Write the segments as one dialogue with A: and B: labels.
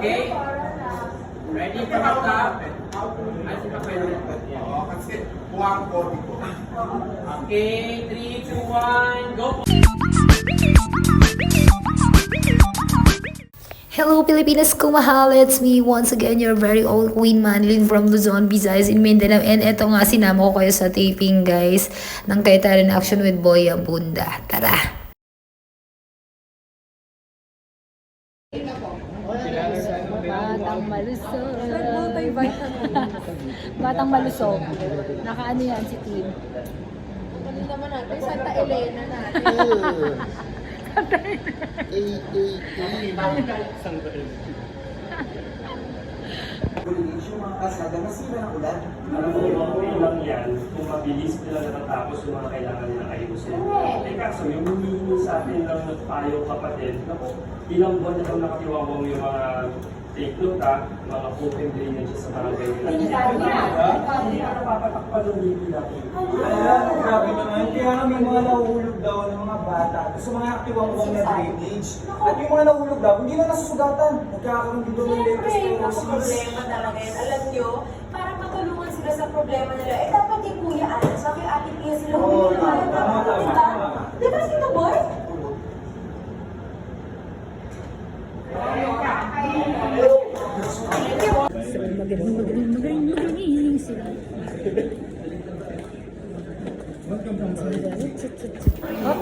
A: Okay? Ready for the top? Ay, si Papel.
B: Oo, kasi buwang ko dito.
A: Okay, 3, 2, 1, go!
C: Hello Pilipinas, kumahal! It's me once again, your very old Queen Manlin from Luzon, Visayas in Mindanao. And eto nga, sinama ko kayo sa taping guys ng Kaitaran Action with Boy Abunda. Tara!
D: Batang malusog. Batang malusog. Nakaano yan si Tim?
E: Ano naman natin, Santa Elena natin.
F: Bulilis yung mga kasada nasira ng ulan.
G: Alam mo, okay lang yan kung mabilis nila natatapos yung mga kailangan nilang ayusin. Eh kaso, yung humihingi sa atin ng payo kapatid, naku, ilang buwan na lang nakatiwawang yung mga ha, mga open drainage sa barangay nila. Hindi na napapatakpan ng natin.
F: Ayan, grabe naman. Kaya nga may mga nahuhulog daw ng mga bata. Gusto mga aktiwang-wang na drainage. At yung mga nahulog daw, hindi na nasusugatan. Nagkakaroon daw ng
E: Siyempre, ako
F: leptospirosis.
E: problema talaga yan. Alam nyo, para matulungan sila sa problema nila, eh dapat kay Kuya Alan, sa kay Ate Pia sila
F: Oo,
E: humingi ng
F: tama,
E: mga
F: tama,
E: dapat,
F: tama,
E: diba?
F: tama.
E: Diba, Tito Boy?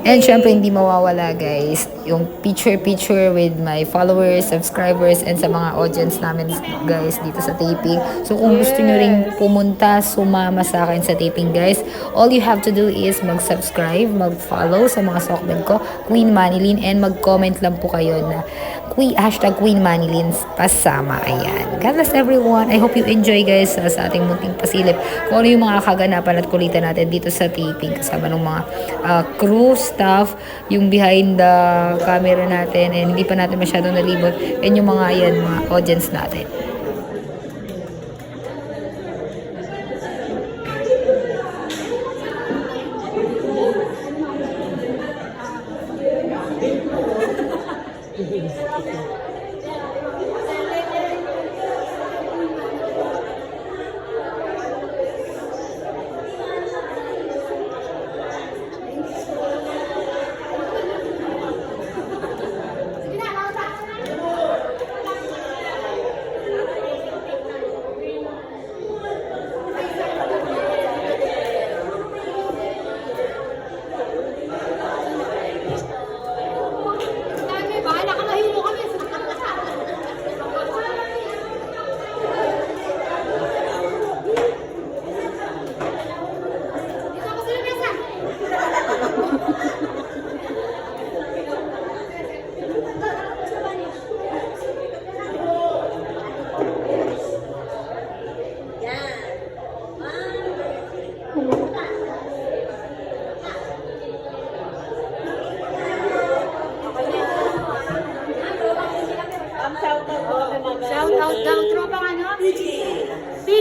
C: And syempre hindi mawawala guys, yung picture-picture with my followers, subscribers, and sa mga audience namin guys dito sa taping. So kung gusto nyo ring pumunta, sumama sa akin sa taping guys, all you have to do is mag-subscribe, mag-follow sa mga sokbed ko, Queen Manilyn, and mag-comment lang po kayo na Queen, hashtag Queen Manilyn pasama. Ayan. God bless everyone. I hope you enjoy guys sa, sa ating munting pasilip. Kung ano yung mga kaganapan at kulitan natin dito sa taping kasama ng mga uh, crew, staff, yung behind the camera natin and hindi pa natin masyadong nalibot and yung mga yan, mga audience natin.
D: Shout out daw, tropang ano? PG.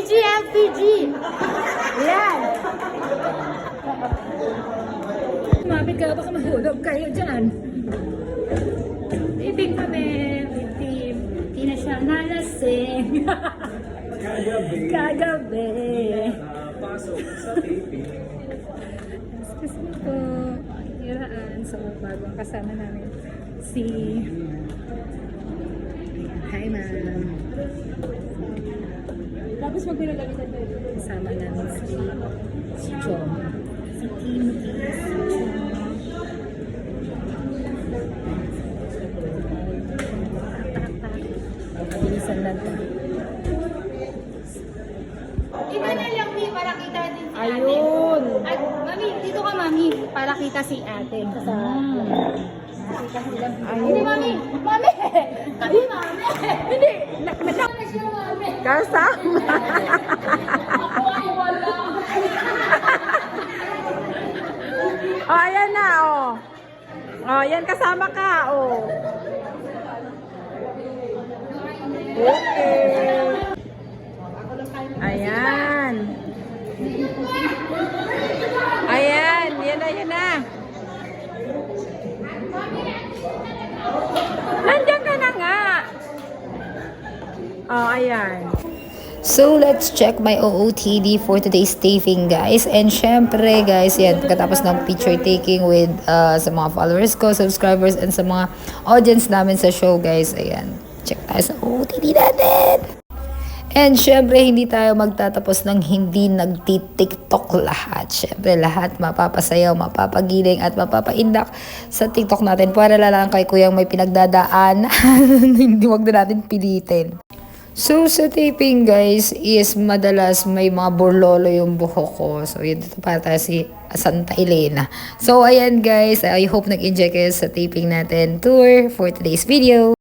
D: PG, LPG. Yan. Mabit ka, baka mahulog kayo dyan. Ibig kami, victim. Di na siya nalasing.
F: Kagabi,
D: Kagabi.
F: pasok sa taping.
D: Kasi po, iraan sa bagong kasama namin. Si... Hi, ma'am. Tapos magpinagalitan tayo. Kasama namin si... Si Chong. Si Timothy. Si lang tayo.
H: Na lang, Mi, para kita din si ate.
D: Ayun!
H: At, mami, dito ka, mami, para kita si ate. Sa... Hindi, mami! Mami!
D: Kasama. oh, ayan na, oh. Oh, yan kasama ka, oh. Okay. Ayan. Ayan, yan na, yan na. Nandiyan ka na nga. Oh, ayan.
C: So, let's check my OOTD for today's taping, guys. And syempre, guys, yan, pagkatapos ng picture taking with uh, sa mga followers ko, subscribers, and sa mga audience namin sa show, guys, ayan, check tayo sa OOTD natin. And syempre, hindi tayo magtatapos ng hindi nagti-TikTok lahat. Syempre, lahat mapapasayaw, mapapagiling, at mapapaindak sa TikTok natin para lang kay kuyang may pinagdadaan. hindi wag na natin pilitin. So, sa taping, guys, is madalas may mga burlolo yung buhok ko. So, yun dito para si Santa Elena. So, ayan, guys. I hope nag-enjoy kayo sa taping natin tour for today's video.